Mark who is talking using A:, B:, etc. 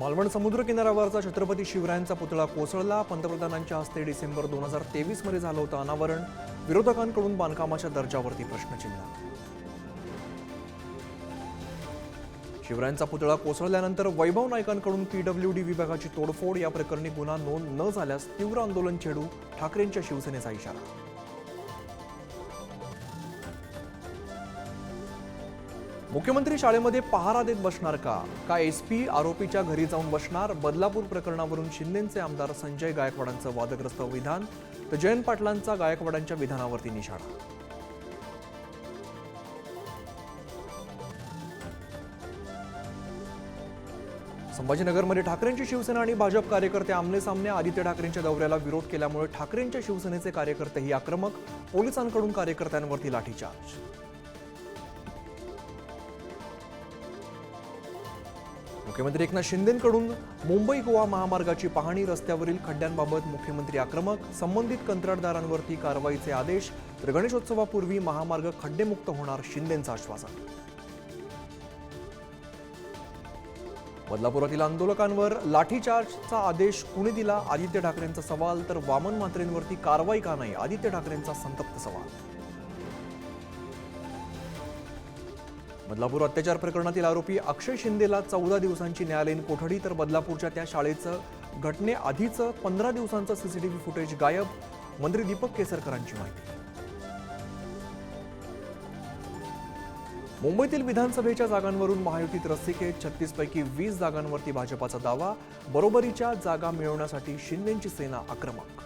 A: मालवण समुद्र किनाऱ्यावरचा छत्रपती शिवरायांचा पुतळा कोसळला. पंतप्रधानांच्या हस्ते डिसेंबर दोन हजार तेवीसमध्ये झालं होतं अनावरण. विरोधकांकडून बांधकामाच्या दर्जावरती प्रश्नचिन्ह शिवरायांचा पुतळा कोसळल्यानंतर वैभव नायकांकडून पीडब्ल्यू डी विभागाची तोडफोड या प्रकरणी गुन्हा नोंद न झाल्यास तीव्र आंदोलन छेडू ठाकरेंच्या शिवसेनेचा इशारा. मुख्यमंत्री शाळेमध्ये पहारा देत बसणार का? का एस पी आरोपीच्या घरी जाऊन बसणार? बदलापूर प्रकरणावरून शिंदेचे आमदार संजय गायकवाडांचं वादग्रस्त विधान तर जयंत पाटलांचा गायकवाडांच्या विधानावरती निशाणा. संभाजीनगरमध्ये ठाकरेंची शिवसेना आणि भाजप कार्यकर्ते आमने सामने आदित्य ठाकरेंच्या दौऱ्याला विरोध केल्यामुळे ठाकरेंच्या शिवसेनेचे कार्यकर्तेही आक्रमक पोलिसांकडून कार्यकर्त्यांवरती लाठीचार्ज. मुख्यमंत्री एकनाथ शिंदेकडून मुंबई गोवा महामार्गाची पाहणी रस्त्यावरील खड्ड्यांबाबत मुख्यमंत्री आक्रमक संबंधित कंत्राटदारांवरती कारवाईचे आदेश तर गणेशोत्सवापूर्वी महामार्ग खड्डेमुक्त होणार शिंदेंचं आश्वासन. बदलापुरातील आंदोलकांवर लाठीचार्जचा आदेश कुणी दिला? आदित्य ठाकरेंचा सवाल तर वामन म्हात्रेंवरती कारवाई का नाही? आदित्य ठाकरेंचा संतप्त सवाल. बदलापूर अत्याचार प्रकरणातील आरोपी अक्षय शिंदेला चौदा दिवसांची न्यायालयीन कोठडी तर बदलापूरच्या त्या शाळेचं घटनेआधीचं पंधरा दिवसांचं सीसीटीव्ही फुटेज गायब मंत्री दीपक केसरकरांची माहिती. मुंबईतील विधानसभेच्या जागांवरून महायुतीत रस्सिकेत छत्तीसपैकी वीस जागांवरती भाजपाचा दावा बरोबरीच्या जागा मिळवण्यासाठी शिंदेची सेना आक्रमक.